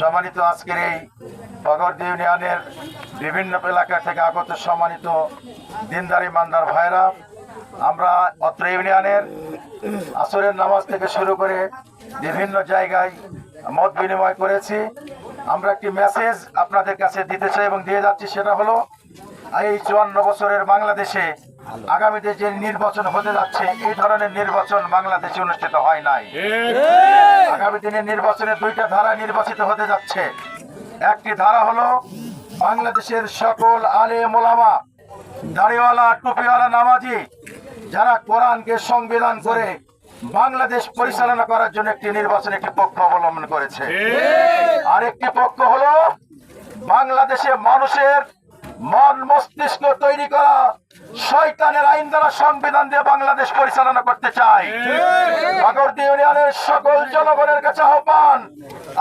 সম্মানিত আজকের এই পগরদি ইউনিয়নের বিভিন্ন এলাকা থেকে আগত সম্মানিত দিনদারি মান্দার ভাইরা আমরা অত্র ইউনিয়নের আসরের নামাজ থেকে শুরু করে বিভিন্ন জায়গায় মত বিনিময় করেছি। আমরা একটি মেসেজ আপনাদের কাছে দিতে চাই এবং দিয়ে যাচ্ছি, সেটা হলো, এই চুয়ান্ন বছরের বাংলাদেশে আগামীতে যে নির্বাচন হতে যাচ্ছে এই ধরনের নির্বাচন বাংলাদেশে অনুষ্ঠিত হয় নাই। আগামী দিনের নির্বাচনে দুইটা ধারা নির্বাচিত হতে যাচ্ছে। একটি ধারা হলো বাংলাদেশের সকল আলে মোলামা দাড়িওয়ালা টুপিওয়ালা নামাজি যারা কোরআনকে সংবিধান করে বাংলাদেশ পরিচালনা করার জন্য একটি নির্বাচন একটি পক্ষ অবলম্বন করেছে। আরেকটি পক্ষ হলো বাংলাদেশে মানুষের মন মস্তিষ্ক তৈরি করা শয়তানের আইন দ্বারা সংবিধান দিয়ে বাংলাদেশ পরিচালনা করতে চাই। ইউনিয়নের সকল জনগণের কাছে আহ্বান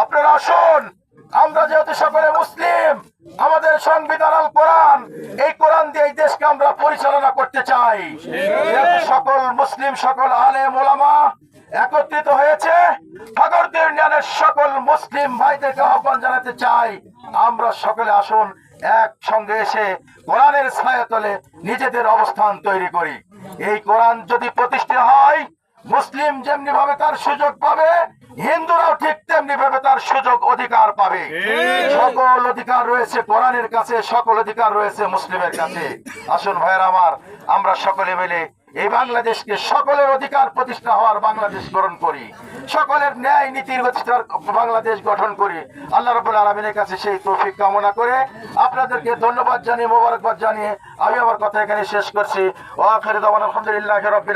আপনারা আসুন আমরা যেহেতু সকলে মুসলিম আমাদের সংবিধান আল কোরআন এই কোরআন দিয়ে এই দেশকে আমরা পরিচালনা করতে চাই। সকল মুসলিম সকল আলেম ওলামা একত্রিত হয়েছে ইউনিয়নের সকল মুসলিম ভাইদেরকে আহ্বান জানাতে চাই। আমরা সকলে আসুন একসঙ্গে এসে কোরআনের ছায়াতলে নিজেদের অবস্থান তৈরি করি। এই কোরআন যদি প্রতিষ্ঠিত হয় মুসলিম যেমনি ভাবে তার সুযোগ পাবে হিন্দুরাও ঠিক তেমনি ভাবে তার সুযোগ অধিকার পাবে। সকল অধিকার রয়েছে কোরআনের কাছে সকল অধিকার রয়েছে মুসলিমের কাছে। আসুন ভাইয়ের আমার আমরা সকলে মিলে এই বাংলাদেশকে সকলের অধিকার প্রতিষ্ঠা হওয়ার বাংলাদেশ গ্রহণ করি, সকলের ন্যায় নীতির প্রতিষ্ঠার বাংলাদেশ গঠন করি, আল্লাহ রবুল আলমিনের কাছে সেই তৌফিক কামনা করে আপনাদেরকে ধন্যবাদ জানিয়ে, মোবারকবাদ জানিয়ে আমি আমার কথা এখানে শেষ করছি। ও আলহামদুলিল্লাহ রবিল